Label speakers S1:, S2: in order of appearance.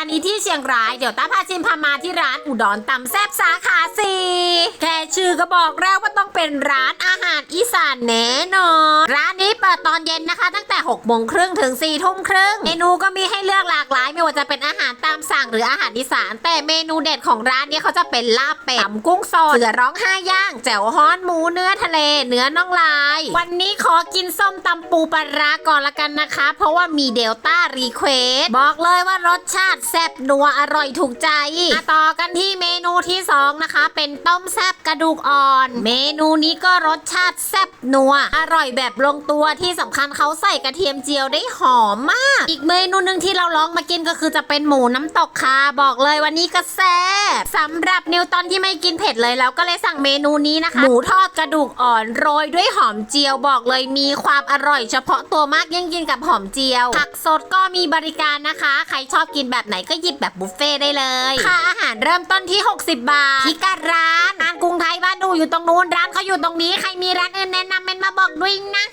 S1: านี้ที่เชียงราย เดี๋ยวต้าพาชิมพามาที่ร้านอุดรตำแซบสาขาสี่แค่ชื่อก็บอกแล้วว่าต้องเป็นร้านอาหารอีสานแน่นอนร้านนี้เปิดตอนเย็นนะคะ ตั้งแต่6โมงครึ่งถึง4ทุ่มครึ่งเมนูก็มีให้เลือกหลากหลาย ไม่ว่าจะเป็นอาหาร หรืออาหารอีสาน แต่เมนูเด็ดของร้านนี้เขาจะเป็นลาบเป็ดตำกุ้งสดเสือร้องห้าย่างแจ่วฮ้อนหมูเนื้อทะเล เนื้อน่องลาย วันนี้ขอกินส้มตำปูปลาร้าก่อนละกันนะคะ เพราะว่ามีเดลต้ารีเควสบอกเลยว่ารสชาติแซ่บนัวอร่อยถูกใจมาต่อกันที่เมนูที่สองนะคะ เป็นต้มแซ่บกระดูกอ่อน เมนูนี้ก็รสชาติแซ่บนัว อร่อยแบบลงตัวที่สำคัญเขาใส่กระเทียมเจียวได้หอมมาก อีกเมนูหนึ่งที่เราลองมากินก็คือจะเป็นหมูน้ำตกค่ะ บอกเลยวันนี้ก็แซ่บสำหรับนิวตอนที่ไม่กินเผ็ดเลยแล้วก็เลยสั่งเมนูนี้นะคะ หมูทอดกระดูกอ่อนโรยด้วยหอมเจียวบอกเลยมีความอร่อยเฉพาะตัวมากยิ่งกินกับหอมเจียว ผักสดก็มีบริการนะคะ ใครชอบกินแบบไหนก็หยิบแบบบุฟเฟ่ต์ได้เลยค่าอาหารเริ่มต้นที่ 60 บาทพิกัดร้านร้านกรุงไทยบ้านดูอยู่ตรงนู้นร้านเขาอยู่ตรงนี้ใครมีร้านอื่นแนะนำเมนมาบอกด้วยนะ